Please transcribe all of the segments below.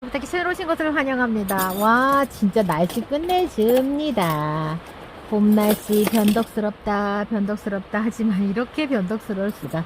부탁이 새로 오신 것을 환영합니다. 와, 진짜 날씨 끝내줍니다. 봄 날씨 변덕스럽다, 변덕스럽다 하지만 이렇게 변덕스러울 수가.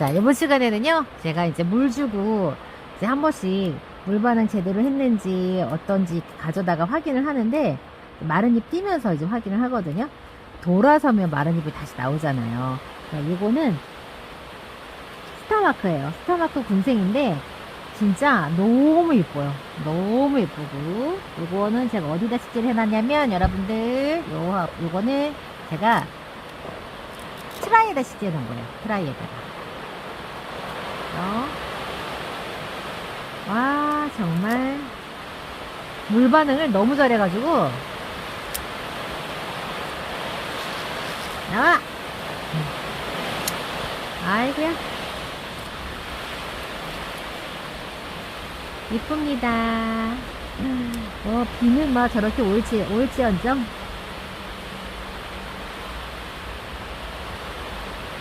자, 이번 시간에는요, 제가 이제 물 주고 이제 한 번씩 물 반응 제대로 했는지 어떤지 가져다가 확인을 하는데 마른 잎 띄면서 이제 확인을 하거든요. 돌아서면 마른 잎이 다시 나오잖아요. 자, 이거는 스타마크예요. 스타마크 군생인데 진짜 너무 예뻐요. 너무 예쁘고 요거는 제가 어디다 식재를 해놨냐면 여러분들 요 요거는 제가 트라이에다 식재해 놓은 거예요. 트라이에다가. 어. 와 정말 물 반응을 너무 잘해가지고 나와. 아이고야. 이쁩니다. 어, 비는 막 저렇게 올지, 올지언정.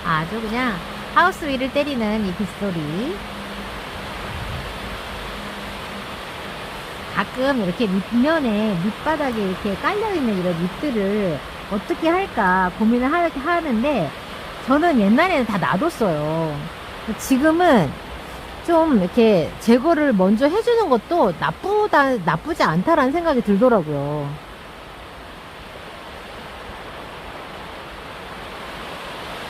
아주 그냥 하우스 위를 때리는 이 빗소리. 가끔 이렇게 밑면에, 밑바닥에 이렇게 깔려있는 이런 잎들을 어떻게 할까 고민을 하, 하는데, 저는 옛날에는 다 놔뒀어요. 지금은 좀 이렇게 제거를 먼저 해주는 것도 나쁘다, 나쁘지 않다라는 생각이 들더라고요.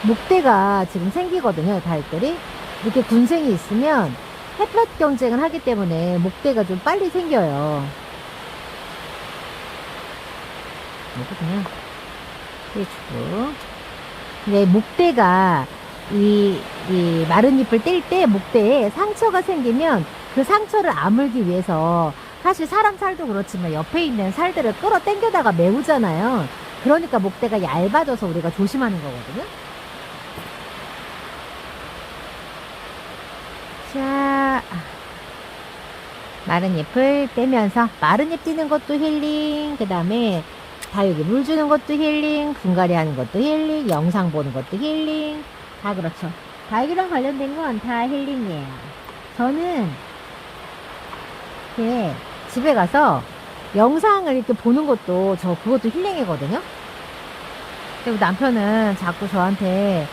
목대가 지금 생기거든요, 다이들이. 이렇게 군생이 있으면 햇볕 경쟁을 하기 때문에 목대가 좀 빨리 생겨요. 이거 그냥 해주고. 근데 목대가 이, 이 마른 잎을 뗄 때 목대에 상처가 생기면 그 상처를 아물기 위해서 사실 사람 살도 그렇지만 옆에 있는 살들을 끌어 당겨다가 메우잖아요. 그러니까 목대가 얇아져서 우리가 조심하는 거거든요. 자, 마른 잎을 떼면서 마른 잎 띄는 것도 힐링, 그 다음에 다육이 물 주는 것도 힐링, 분갈이 하는 것도 힐링, 영상 보는 것도 힐링, 다 그렇죠. 다육이랑 관련된 건 다 힐링이에요. 저는 이렇게 집에 가서 영상을 이렇게 보는 것도 저 그것도 힐링이거든요. 그리고 남편은 자꾸 저한테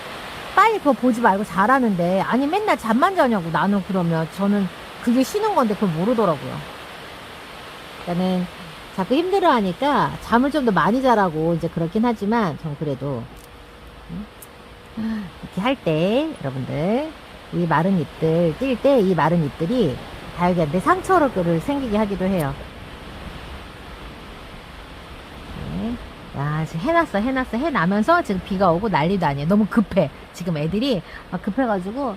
빨리 그거 보지 말고 자라는데 아니 맨날 잠만 자냐고 나는 그러면 저는 그게 쉬는 건데 그걸 모르더라고요. 그러니까는 자꾸 힘들어하니까 잠을 좀 더 많이 자라고 이제 그렇긴 하지만 전 그래도 이렇게 할 때 여러분들 이 마른 잎들 뛸 때 이 마른 잎들이 다육이한테 상처를 생기게 하기도 해요. 네. 야, 지금 해놨어, 해놨어, 해나면서 지금 비가 오고 난리도 아니에요. 너무 급해. 지금 애들이 막 급해가지고,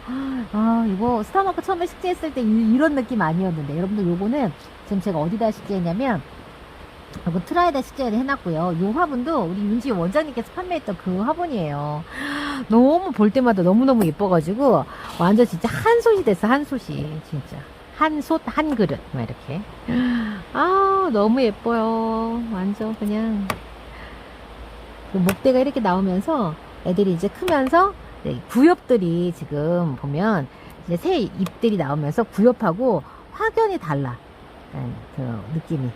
아, 이거 스타마크 처음에 식재했을 때 이, 런 느낌 아니었는데. 여러분들 요거는 지금 제가 어디다 식재했냐면, 요거 트라이다 식재를 해놨고요. 요 화분도 우리 윤지 원장님께서 판매했던 그 화분이에요. 너무 볼 때마다 너무너무 예뻐가지고, 완전 진짜 한 솥이 됐어, 한 솥이. 진짜. 한 솥, 한 그릇. 막 이렇게. 아, 너무 예뻐요. 완전 그냥. 그 목대가 이렇게 나오면서 애들이 이제 크면서 네, 구엽들이 지금 보면 이제 새 잎들이 나오면서 구엽하고 확연히 달라. 네, 그 느낌이.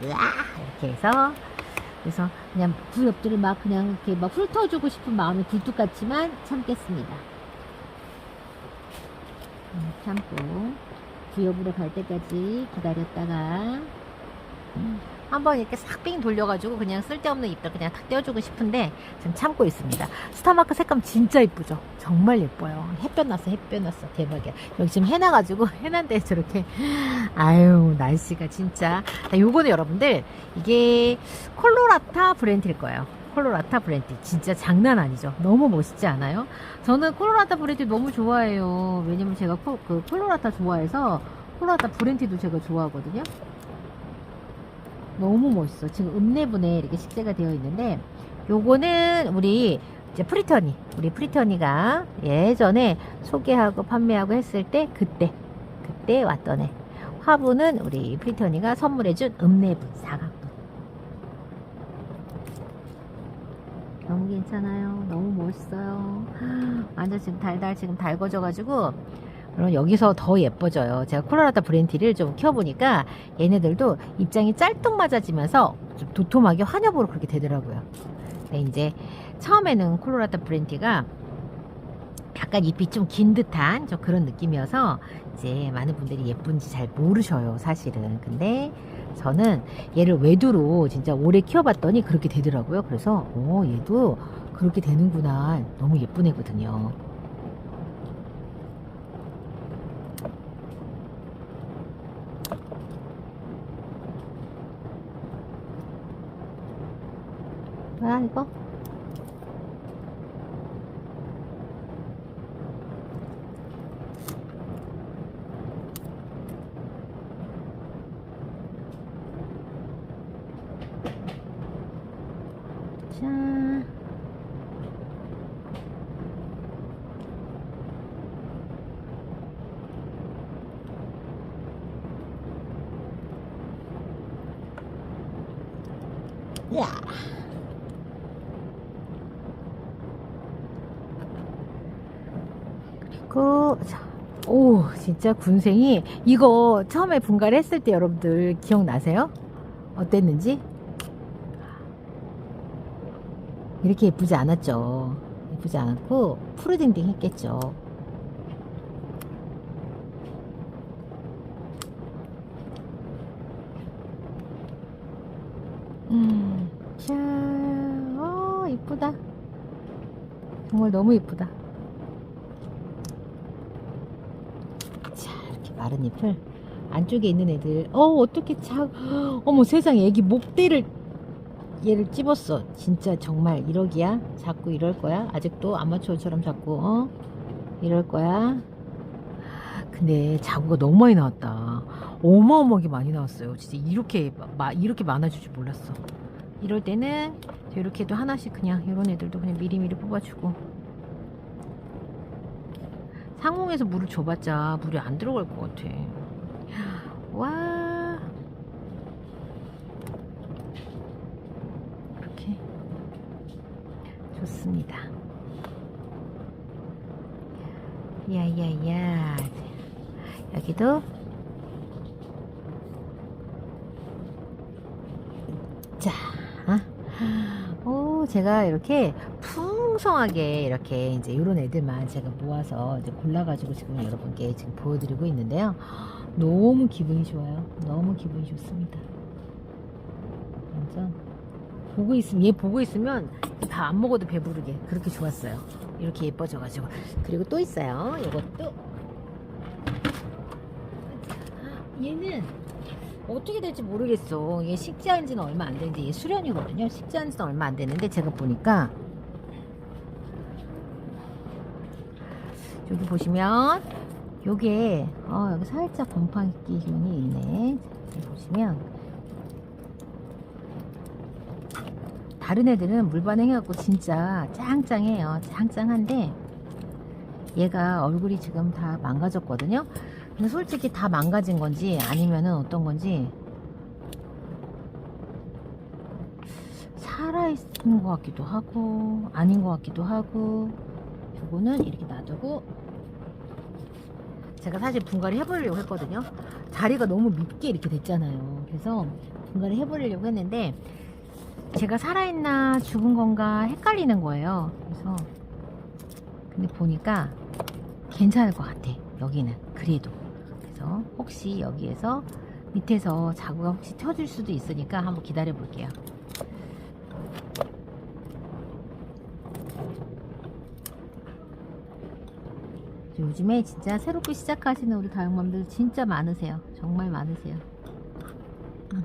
이렇게 해서 그래서 그냥 구엽들을 막 그냥 이렇게 막 훑어주고 싶은 마음이 굴뚝 같지만 참겠습니다. 음, 참고 구엽으로 갈 때까지 기다렸다가 음, 한번 이렇게 싹 빙 돌려가지고 그냥 쓸데없는 잎들 그냥 탁 떼어주고 싶은데 지금 참고 있습니다. 스타마크 색감 진짜 이쁘죠? 정말 예뻐요. 햇볕 났어, 햇볕 났어. 대박이야. 여기 지금 해놔가지고 해놨는데 저렇게 아유 날씨가 진짜 자, 요거는 여러분들 이게 콜로라타 브랜드일 거예요. 콜로라타 브랜드 진짜 장난 아니죠. 너무 멋있지 않아요? 저는 콜로라타 브랜드 너무 좋아해요. 왜냐면 제가 콜, 그 콜로라타 좋아해서 콜로라타 브랜드도 제가 좋아하거든요. 너무 멋있어. 지금 읍내분에 이렇게 식재가 되어 있는데, 요거는 우리 이제 프리터니, 우리 프리터니가 예전에 소개하고 판매하고 했을 때 그때, 그때 왔던 애. 화분은 우리 프리터니가 선물해준 읍내분, 사각분. 너무 괜찮아요. 너무 멋있어요. 완전 지금 달달 지금 달궈져 가지고 그럼 여기서 더 예뻐져요. 제가 콜로라도 브렌티를 좀 키워보니까 얘네들도 입장이 짤뚱맞아지면서 좀 도톰하게 환엽으로 그렇게 되더라고요. 근데 이제 처음에는 콜로라도 브렌티가 약간 잎이 좀 긴 듯한 좀 그런 느낌이어서 이제 많은 분들이 예쁜지 잘 모르셔요, 사실은. 근데 저는 얘를 외두로 진짜 오래 키워봤더니 그렇게 되더라고요. 그래서, 오, 얘도 그렇게 되는구나. 너무 예쁜 애거든요. 뭐야, 이거? 자. 야. 오 진짜 군생이 이거 처음에 분갈이 했을 때 여러분들 기억나세요? 어땠는지? 이렇게 예쁘지 않았죠. 예쁘지 않았고 푸르딩딩 했겠죠. 음, 자, 어, 이쁘다. 정말 너무 이쁘다. 자, 이렇게 마른 잎을 안쪽에 있는 애들, 어, 어떻게 자, 어머 세상에 애기 목대를 얘를 찝었어. 진짜 정말 이러기야? 자꾸 이럴 거야? 아직도 아마추어처럼 자꾸 어? 이럴 거야? 근데 자구가 너무 많이 나왔다. 어마어마하게 많이 나왔어요. 진짜 이렇게 마, 이렇게 많아질 줄 몰랐어. 이럴 때는 이렇게도 하나씩 그냥 이런 애들도 그냥 미리미리 뽑아주고 상공에서 물을 줘봤자 물이 안 들어갈 것 같아. 와. 이렇게 좋습니다. 야야야 여기도 자, 오 제가 이렇게 풍성하게 이렇게 이제 이런 애들만 제가 모아서 이제 골라가지고 지금 여러분께 지금 보여드리고 있는데요. 너무 기분이 좋아요. 너무 기분이 좋습니다. 완전 보고 있으면 얘 보고 있으면 다 안 먹어도 배부르게 그렇게 좋았어요. 이렇게 예뻐져가지고 그리고 또 있어요. 이것도 얘는 어떻게 될지 모르겠어. 얘 식재한 지는 얼마 안 됐는데 얘 수련이거든요. 식재한 지는 얼마 안 됐는데 제가 보니까 여기 보시면 요게 어, 여기 살짝 곰팡이 기운이 있네. 여기 보시면 다른 애들은 물 반응해갖고 진짜 짱짱해요. 짱짱한데 얘가 얼굴이 지금 다 망가졌거든요. 근데 솔직히 다 망가진 건지 아니면은 어떤 건지 살아있는 것 같기도 하고 아닌 것 같기도 하고 요거는 이렇게 놔두고 제가 사실 분갈이 해보려고 했거든요. 자리가 너무 밉게 이렇게 됐잖아요. 그래서 분갈이 해보려고 했는데 제가 살아있나 죽은 건가 헷갈리는 거예요. 그래서 근데 보니까 괜찮을 것 같아. 여기는 그래도. 그래서 혹시 여기에서 밑에서 자구가 혹시 터질 수도 있으니까 한번 기다려 볼게요. 요즘에 진짜 새롭게 시작하시는 우리 다육맘들 진짜 많으세요. 정말 많으세요. 응.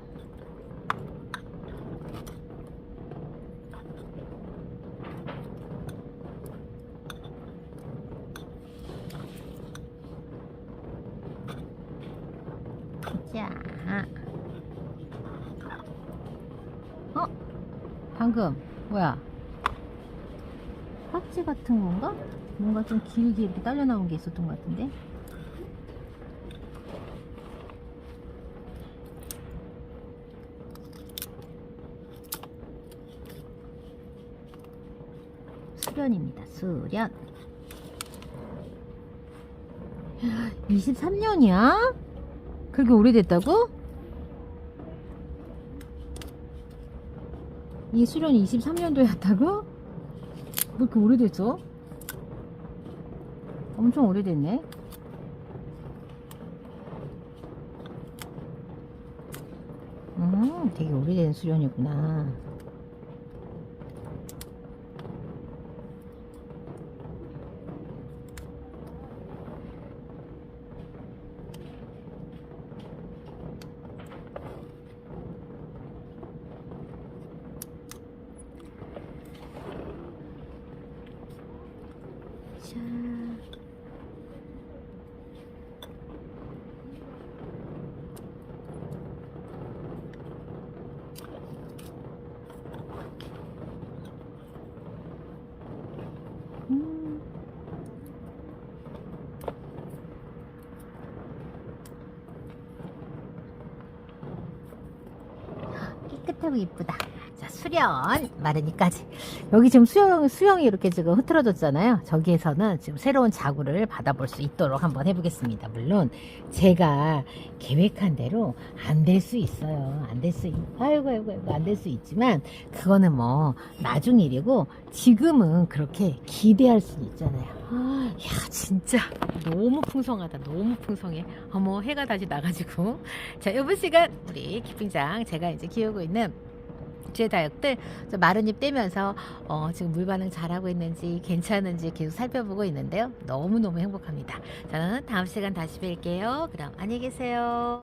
자. 어? 방금 뭐야? 깍지 같은 건가? 뭔가 좀 길게 이렇게 딸려 나온 게 있었던 것 같은데. 수련입니다. 수련. 23년이야? 그렇게 오래됐다고? 이 수련이 23년도였다고? 왜 이렇게 오래됐어? 엄청 오래됐네. 음, 되게 오래된 수련이구나. 자. 음. 깨끗하고 이쁘다. 자, 수련 마르니까지. 여기 지금 수영, 수영이 이렇게 지금 흐트러졌잖아요. 저기에서는 지금 새로운 자구를 받아볼 수 있도록 한번 해보겠습니다. 물론 제가 계획한 대로 안 될 수 있어요. 안 될 수, 있, 아이고, 아이고, 아이고, 안 될 수 있지만 그거는 뭐 나중 일이고 지금은 그렇게 기대할 수 있잖아요. 야, 진짜 너무 풍성하다. 너무 풍성해. 어머, 해가 다시 나가지고. 자, 이번 시간 우리 키핑장 제가 이제 키우고 있는 제 다육들 저 마른 잎 떼면서 어, 지금 물 반응 잘하고 있는지 괜찮은지 계속 살펴보고 있는데요. 너무너무 행복합니다. 저는 다음 시간 다시 뵐게요. 그럼 안녕히 계세요.